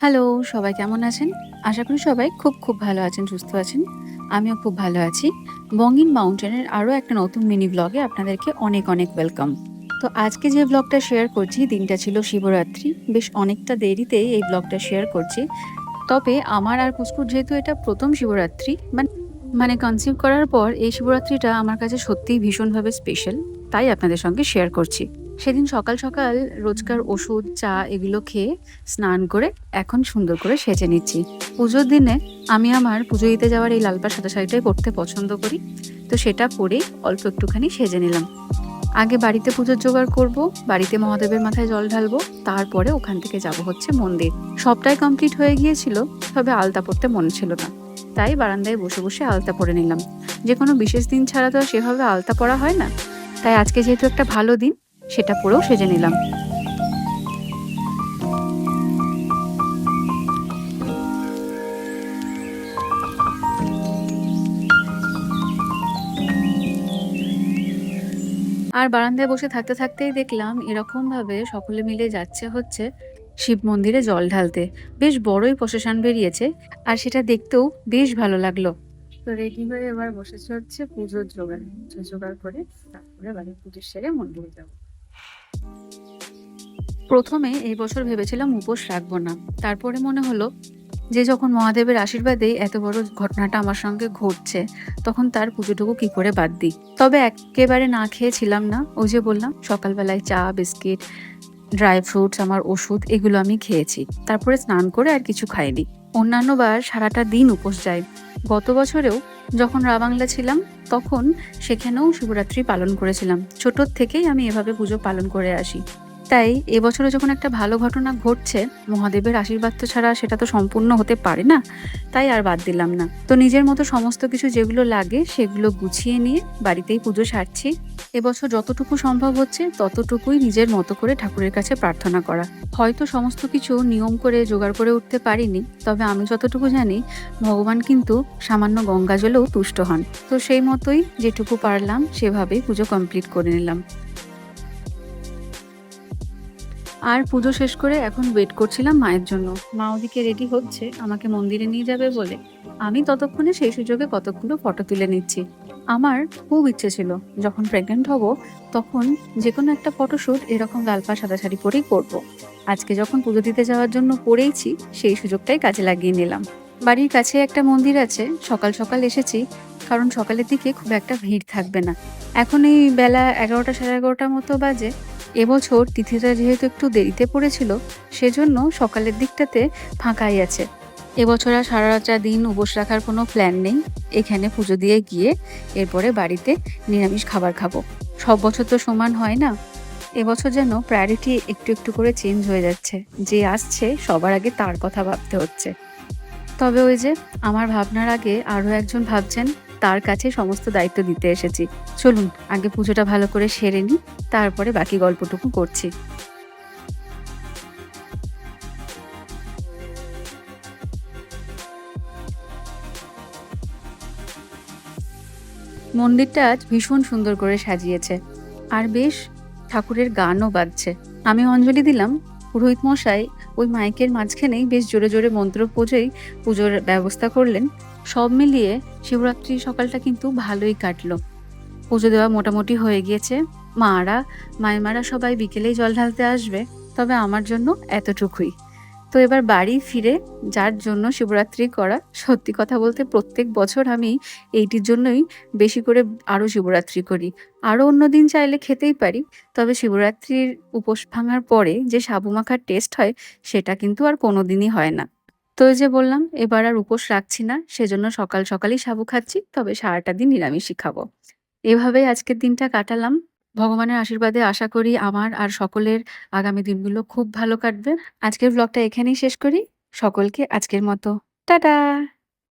Hello, সবাই কেমন আছেন? আশা করি সবাই খুব, খুব ভালো আছেন, সুস্থ আছেন। আমিও খুব ভালো আছি। বঙ্গিন মাউন্টেনের আরও একটা নতুন মিনি ব্লগে আপনাদেরকে অনেক, অনেক ওয়েলকাম। তো আজকে যে ব্লগটা শেয়ার করছি দিনটা ছিল শিবরাত্রি। বেশ অনেকটা দেরিতেই এই ব্লগটা শেয়ার করছি। তবে আমার আর পুচকুর যেহেতু এটা প্রথম শিবরাত্রি মানে মানে কনসিভ করার পর এই শিবরাত্রিটা আমার কাছে সত্যিই ভীষণভাবে স্পেশাল। তাই আপনাদের সঙ্গে শেয়ার করছি। সেদিন সকাল, সকাল রোজকার ওষুধ, চা এগুলো খেয়ে স্নান করে এখন সুন্দর করে সেজে নিচ্ছি। পুজোর দিনে আমি আমার পুজো দিতে যাওয়ার এই লাল পাড় সাদা শাড়িটাই পরতে পছন্দ করি। তো সেটা পরেই অল্প একটুখানি সেজে নিলাম। আগে বাড়িতে পুজোর জোগাড় করব, বাড়িতে মহাদেবের মাথায় জল ঢালবো, তারপরে ওখান থেকে যাব হচ্ছে মন্দির। সবটাই কমপ্লিট হয়ে গিয়েছিল, তবে আলতা পরতে মনে ছিল না। তাই বারান্দায় বসে, বসে আলতা পরে নিলাম। যে কোনো বিশেষ দিন ছাড়া তো সেভাবে আলতা পরা হয় না। তাই আজকে যেহেতু একটা ভালো দিন, সেটা পরেও সেজে নিলাম। আর বারান্দায় বসে থাকতে, থাকতেই দেখলাম এরকমভাবে সকলে মিলে যাচ্ছে হচ্ছে শিব মন্দিরে জল ঢালতে। বেশ বড়ই প্রসেশন বেরিয়েছে আর সেটা দেখতেও বেশ ভালো লাগল। তো রেডি হয়ে এবার বসেছে হচ্ছে পুজোর জোগাড়। পুজো জোগাড় করে তারপরে বাড়ির পুজোর সেরে মন্দিরে যাব। প্রথমে এই বছর ভেবেছিলাম উপোস রাখব না। তারপরে মনে হলো যে যখন মহাদেবের আশীর্বাদেই এত বড় ঘটনাটা আমার সঙ্গে ঘটছে, তখন তার পুজোটুকু কি করে বাদ দিই। তবে একেবারে না খেয়েছিলাম না। ওই যে বললাম সকালবেলায় চা, বিস্কিট, ড্রাই ফ্রুটস, আমার ওষুধ এগুলো আমি খেয়েছি। তারপরে স্নান করে আর কিছু খাইনি। অন্যান্যবার সারাটা দিন উপোস যাই। গত বছরেও যখন রাবাংলা ছিলাম, তখন সেখানেও শিবরাত্রি পালন করেছিলাম। ছোটোর থেকেই আমি এভাবে পুজো পালন করে আসি। তাই এবছরে যখন একটা ভালো ঘটনা ঘটছে, মহাদেবের আশীর্বাদ তো ছাড়া সেটা তো সম্পূর্ণ হতে পারে না। তাই আর বাদ দিলাম না। তো নিজের মতো সমস্ত কিছু যেগুলো লাগে সেগুলো গুছিয়ে নিয়ে বাড়িতেই পুজো সারছি। এবছর যতটুকু সম্ভব হচ্ছে ততটুকুই নিজের মতো করে ঠাকুরের কাছে প্রার্থনা করা। হয়তো সমস্ত কিছু নিয়ম করে জোগাড় করে উঠতে পারিনি, তবে আমি যতটুকু জানি ভগবান কিন্তু সামান্য গঙ্গা জলেও তুষ্ট হন। তো সেই মতোই যেটুকু পারলাম সেভাবেই পুজো কমপ্লিট করে নিলাম। আর পুজো শেষ করে এখন ওয়েট করছিলাম মায়ের জন্য। মা ওদিকে রেডি হচ্ছে, আমাকে মন্দিরে নিয়ে যাবে বলে। আমি ততক্ষণে সেই সুযোগে কতগুলো ফটো তুলে নিচ্ছি। আমার খুব ইচ্ছে ছিল, যখন প্রেগনেন্ট হব, তখন যে কোনো একটা ফটোশ্যুট এরকম লাল পাড় সাদা শাড়ি পরেই করব। আজকে যখন পুজো দিতে যাওয়ার জন্য পড়েইছি, সেই সুযোগটাই কাজে লাগিয়ে নিলাম। বাড়ির কাছে একটা মন্দির আছে, সকাল সকাল এসেছি, কারণ সকালের দিকে খুব একটা ভিড় থাকবে না। এখন এই বেলা এগারোটা সাড়ে এগারোটার মতো বাজে। এবছর তিথিটা যেহেতু একটু দেরিতে পড়েছিল সেজন্য সকালের দিকটাতে ফাঁকাই আছে। এবছর আর সারাটা দিন উপোস রাখার কোনো প্ল্যান নেই। এখানে পুজো দিয়ে গিয়ে এরপরে বাড়িতে নিরামিষ খাবার খাব। সব বছর তো সমান হয় না। এবছর যেন প্রায়োরিটি একটু, একটু করে চেঞ্জ হয়ে যাচ্ছে। যে আসছে সবার আগে তার কথা ভাবতে হচ্ছে। তবে ওই যে আমার ভাবনার আগে আরও একজন ভাবছেন তার কাছে সমস্ত দায়িত্ব দিতে এসেছি। চলুন আগে পুজোটা ভালো করে সেরে নিই, তারপরে বাকি গল্পটুকু করছি। মন্দিরটা আজ ভীষণ সুন্দর করে সাজিয়েছে। আর বেশ ঠাকুরের গানও বাজছে। আমি অঞ্জলি দিলাম, পুরোহিত মশাই ওই মাইকের মাঝখানেই বেশ জোরে, জোরে মন্ত্র পুজোয় পুজোর ব্যবস্থা করলেন। সব মিলিয়ে শিবরাত্রির সকালটা কিন্তু ভালোই কাটলো। পুজো দেওয়া মোটামুটি হয়ে গিয়েছে। মারা, মাইমারা সবাই বিকেলেই জল ঢালতে আসবে। তবে আমার জন্য এতটুকুই। তো এবার বাড়ি ফিরে যার জন্য শিবরাত্রি করা, সত্যি কথা বলতে প্রত্যেক বছর আমি এইটির জন্যই বেশি করে আরও শিবরাত্রি করি। আরও অন্যদিন চাইলে খেতেই পারি। তবে শিবরাত্রির উপোস ভাঙার পরে যে সাবু মাখার টেস্ট হয় সেটা কিন্তু আর কোনো দিনই হয় না। তো যে বললাম এবার আর উপোস রাখছি না। সেজন্য সকাল, সকালই সাবু খাচ্ছি। তবে সারাটা দিন নিরামিষই খাব। এভাবেই আজকের দিনটা কাটালাম। ভগবানের আশীর্বাদে আশা করি আমার আর সকলের আগামী দিনগুলো খুব ভালো কাটবে। আজকের ব্লগটা এখানেই শেষ করি। সকলকে আজকের মতো টাটা!